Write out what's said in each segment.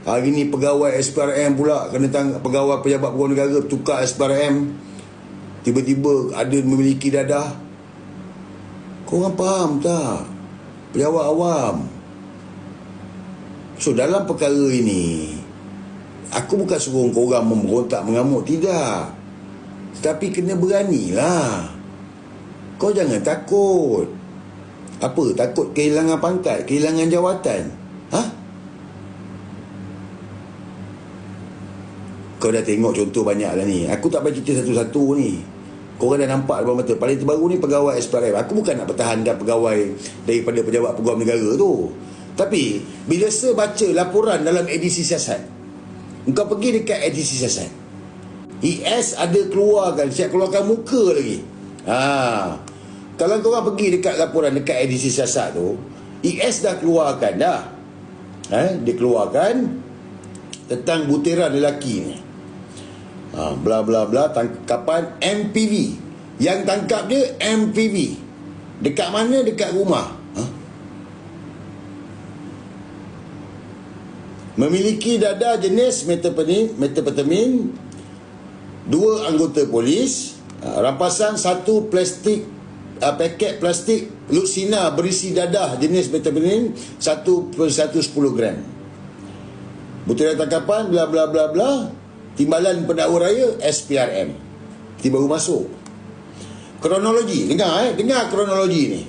Hari ni pegawai SPRM pula kena tang pegawai pejabat pegawai negara tukar SPRM tiba-tiba ada memiliki dadah. Kau orang faham tak? Pejabat awam. So dalam perkara ini aku bukan suruh kau orang memberontak mengamuk tidak. Tapi kena beranilah. Kau jangan takut. Apa? Takut kehilangan pangkat, kehilangan jawatan? Ha? Kau dah tengok contoh banyak lah ni. Aku tak bagi cerita satu-satu ni. Kau orang dah nampak depan mata. Paling terbaru ni pegawai SPRM. Aku bukan nak pertahankan pegawai daripada pejabat pegawai negara tu. Tapi, bila saya baca laporan dalam edisi siasat, kau pergi dekat edisi siasat. ES ada keluarkan, siap keluarkan muka lagi. Ha. Kalau kau orang pergi dekat laporan dekat edisi siasat tu, ES dah keluarkan dah. Eh, dia keluarkan tentang butiran lelaki ni ha, bla bla bla tangkapan MPV yang tangkap dia MPV dekat mana? Dekat rumah. Ha? memiliki dada jenis metapetamin metapetamin dua anggota polis ha, rampasan satu plastik uh, paket plastik luxina berisi dadah jenis metapetamin 1 per 1 10 gram. Butiran tangkapan bla bla bla bla Timbalan Pendakwa Raya SPRM. Kita baru masuk. Kronologi, dengar eh, dengar kronologi ni.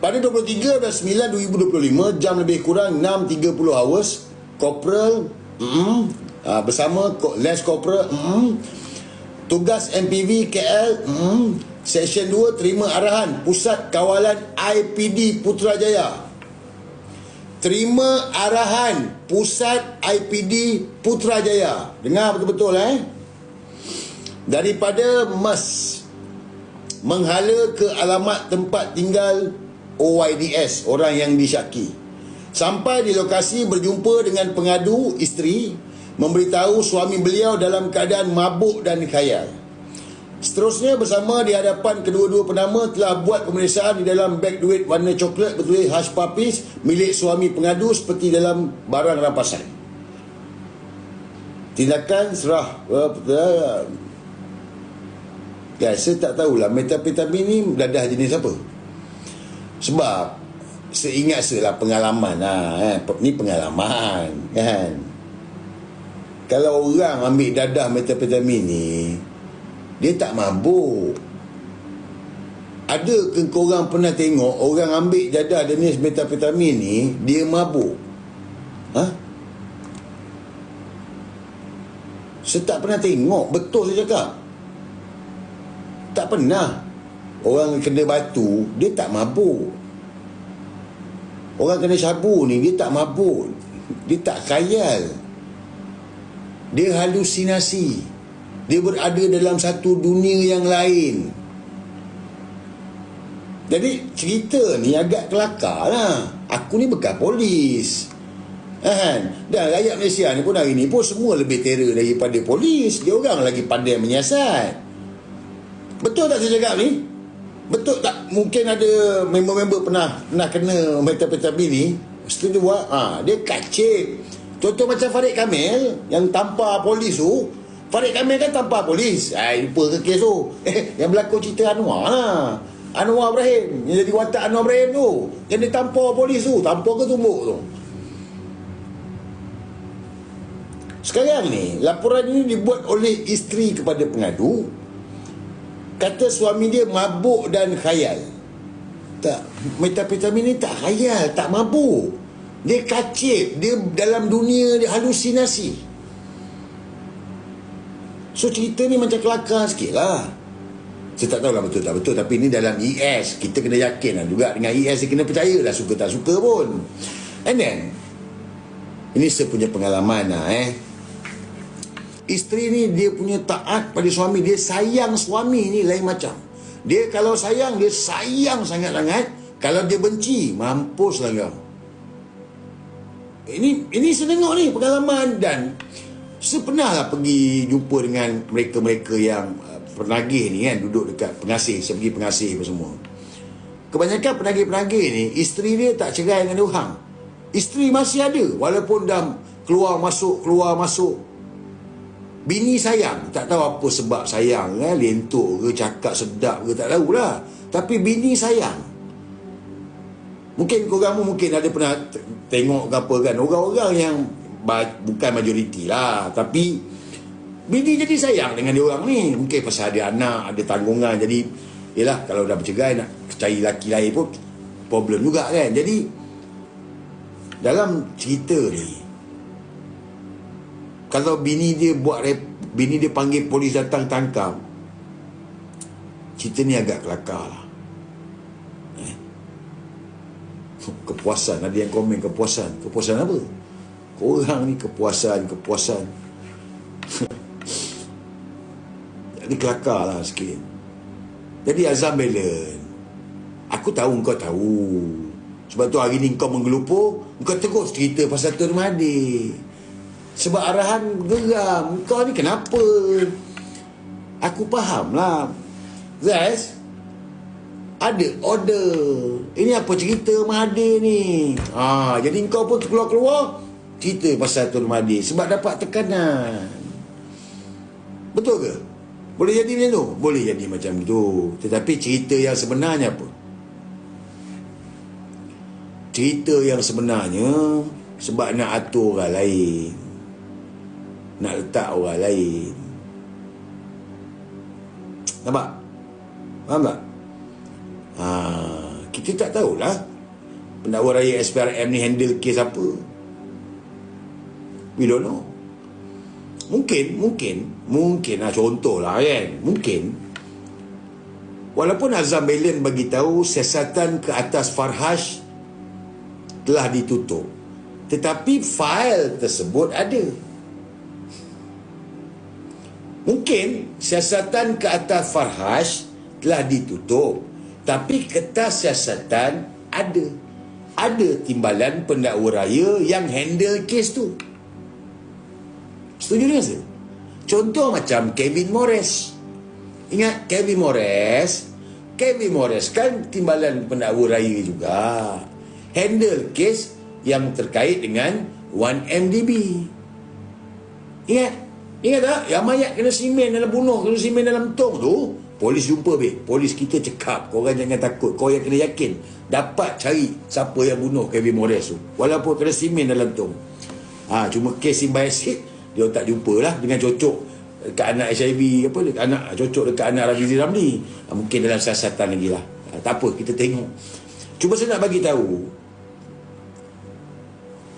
Pada 23 dan 9 2025 jam lebih kurang 6.30 hours Corporal mm, uh, bersama Les Corporal mm, tugas MPV KL mm, Section 2 terima arahan Pusat Kawalan IPD Putrajaya terima arahan Pusat IPD Putrajaya. Dengar betul-betul eh. Daripada MES menghala ke alamat tempat tinggal OYDS, orang yang disyaki. Sampai di lokasi berjumpa dengan pengadu isteri memberitahu suami beliau dalam keadaan mabuk dan khayal. Seterusnya bersama di hadapan kedua-dua penama telah buat pemeriksaan di dalam beg duit warna coklat bertulis hush puppies milik suami pengadu seperti dalam barang rampasan. Tindakan serah Ya, saya tak tahulah metapetamin ni dadah jenis apa. Sebab seingat saya lah pengalaman lah, eh. ni pengalaman kan. Kalau orang ambil dadah metapetamin ni dia tak mabuk. Ada ke korang pernah tengok orang ambil jadah jenis metafetamin ni dia mabuk? Ha? saya tak pernah tengok. Betul saya cakap. Tak pernah. Orang kena batu dia tak mabuk. Orang kena sabu ni dia tak mabuk. Dia tak khayal. Dia halusinasi dia berada dalam satu dunia yang lain. Jadi cerita ni agak kelakar lah. Aku ni bekas polis. Kan? Dan rakyat Malaysia ni pun hari ni pun semua lebih terror daripada polis. Dia orang lagi pandai menyiasat. Betul tak saya cakap ni? Betul tak? Mungkin ada member-member pernah pernah kena metapetamin ni. Setuju buat? Ha, dia kacip contoh macam Farid Kamil yang tanpa polis tu Farid Kamil kan tanpa polis. Hai, lupa ke kes tu. Eh, yang berlaku cerita Anwar lah. Anwar Ibrahim. Yang jadi watak Anwar Ibrahim tu. Yang dia tanpa polis tu. Tanpa ke tumbuk tu. Sekarang ni, laporan ini dibuat oleh isteri kepada pengadu. Kata suami dia mabuk dan khayal. Tak, metapetamin ni tak khayal, tak mabuk. Dia kacip, dia dalam dunia dia halusinasi. So cerita ni macam kelakar sikit lah. Saya tak tahu lah betul tak betul Tapi ni dalam ES Kita kena yakin lah juga Dengan ES kena percaya lah Suka tak suka pun. And then Ini saya punya pengalaman lah eh. Isteri ni dia punya taat pada suami. Dia sayang suami ni lain macam. Dia kalau sayang Dia sayang sangat-sangat. Kalau dia benci Mampus lah kau. Ini ini saya tengok ni pengalaman dan saya pernah lah pergi jumpa dengan mereka-mereka yang uh, penagih ni kan duduk dekat pengasih saya pergi pengasih apa semua. Kebanyakan penagih-penagih ni isteri dia tak cerai dengan orang isteri masih ada walaupun dah keluar masuk keluar masuk. Bini sayang tak tahu apa sebab sayang eh? lentuk ke cakap sedap ke tak tahulah. Tapi bini sayang. Mungkin korang mungkin ada pernah tengok ke apa kan orang-orang yang bukan majoriti lah. Tapi bini jadi sayang dengan dia orang ni. Mungkin pasal ada anak ada tanggungan. Jadi yelah kalau dah bercegai nak cari laki lain pun problem juga kan. Jadi dalam cerita ni kalau bini dia buat rep, bini dia panggil polis datang tangkap cerita ni agak kelakar lah. Eh? kepuasan. Ada yang komen kepuasan. Kepuasan apa Orang ni kepuasan, kepuasan. Jadi kelakar lah sikit. Jadi Azam Belen, aku tahu kau tahu. Sebab tu hari ni kau menggelupur, kau terus cerita pasal Tun Mahdi. Sebab arahan geram, kau ni kenapa? Aku faham lah. Zaz, ada order. Ini apa cerita Mahdi ni? Ah, jadi kau pun keluar-keluar, cerita pasal Tun Mahdi sebab dapat tekanan. Betul ke? Boleh jadi macam tu? Boleh jadi macam tu. Tetapi cerita yang sebenarnya apa? Cerita yang sebenarnya sebab nak atur orang lain. Nak letak orang lain. Nampak? Faham tak? Ha, kita tak tahulah pendakwa raya SPRM ni handle kes apa. We don't know. Mungkin, mungkin, mungkin lah contoh lah kan. Mungkin. Walaupun Azam Belen bagi tahu siasatan ke atas Farhash telah ditutup. Tetapi fail tersebut ada. Mungkin siasatan ke atas Farhash telah ditutup. Tapi kertas siasatan ada. Ada timbalan pendakwa raya yang handle kes tu. Setuju dengan saya? Contoh macam Kevin Morris. Ingat Kevin Morris? Kevin Morris kan timbalan pendakwa raya juga. Handle kes yang terkait dengan 1MDB. Ingat? Ingat tak? Yang mayat kena simen dalam bunuh, kena simen dalam tong tu. Polis jumpa be. Polis kita cekap. Kau orang jangan takut. Kau yang kena yakin. Dapat cari siapa yang bunuh Kevin Morris tu. Walaupun kena simen dalam tong. Ha, cuma kes simbayasid dia tak jumpa lah dengan cocok dekat anak HIV apa dekat anak cocok dekat anak Rafizi Ramli. Ha, mungkin dalam siasatan lagi lah. Ha, tak apa kita tengok. Cuba saya nak bagi tahu.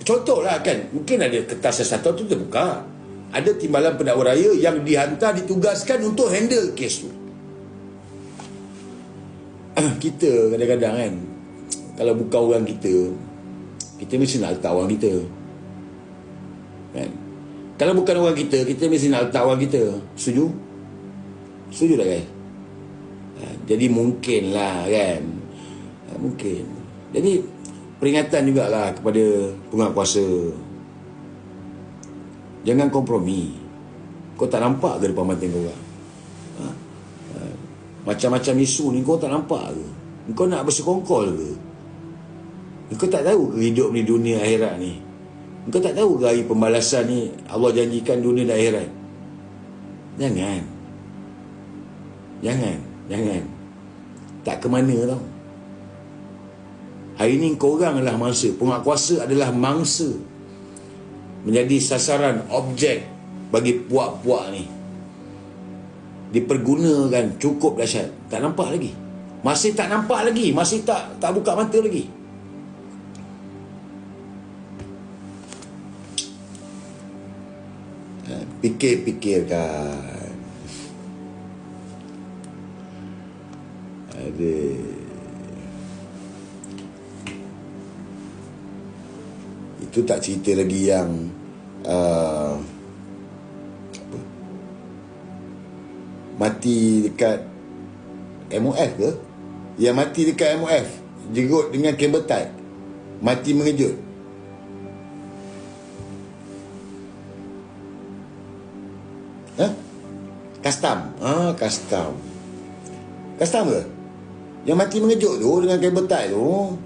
Contoh lah kan mungkin ada kertas siasatan tu terbuka ada timbalan pendakwa raya yang dihantar ditugaskan untuk handle kes tu. Kita kadang-kadang kan kalau buka orang kita kita mesti nak letak orang kita. Kan kalau bukan orang kita, kita mesti nak letak orang kita. Setuju? Setuju tak guys? Ha, jadi mungkinlah kan. Ha, mungkin. Jadi peringatan jugalah kepada penguasa. Jangan kompromi. Kau tak nampak ke depan mata kau orang? Ha? Ha. Macam-macam isu ni kau tak nampak ke? Kau nak bersekongkol ke? Kau tak tahu ke hidup ni dunia akhirat ni? Engkau tak tahu ke hari pembalasan ni Allah janjikan dunia dan akhirat? Jangan. Jangan. Jangan. Tak ke mana tau. Hari ni korang adalah mangsa. Penguat kuasa adalah mangsa. Menjadi sasaran objek bagi puak-puak ni. Dipergunakan cukup dahsyat. Tak nampak lagi. Masih tak nampak lagi. Masih tak tak buka mata lagi. Fikir-fikirkan. Ada. Itu tak cerita lagi yang uh, apa? mati dekat MOF ke? Yang mati dekat MOF jerut dengan kabel tie mati mengejut Custom. Ah, custom. Custom ke? Yang mati mengejut tu dengan kabel tie tu.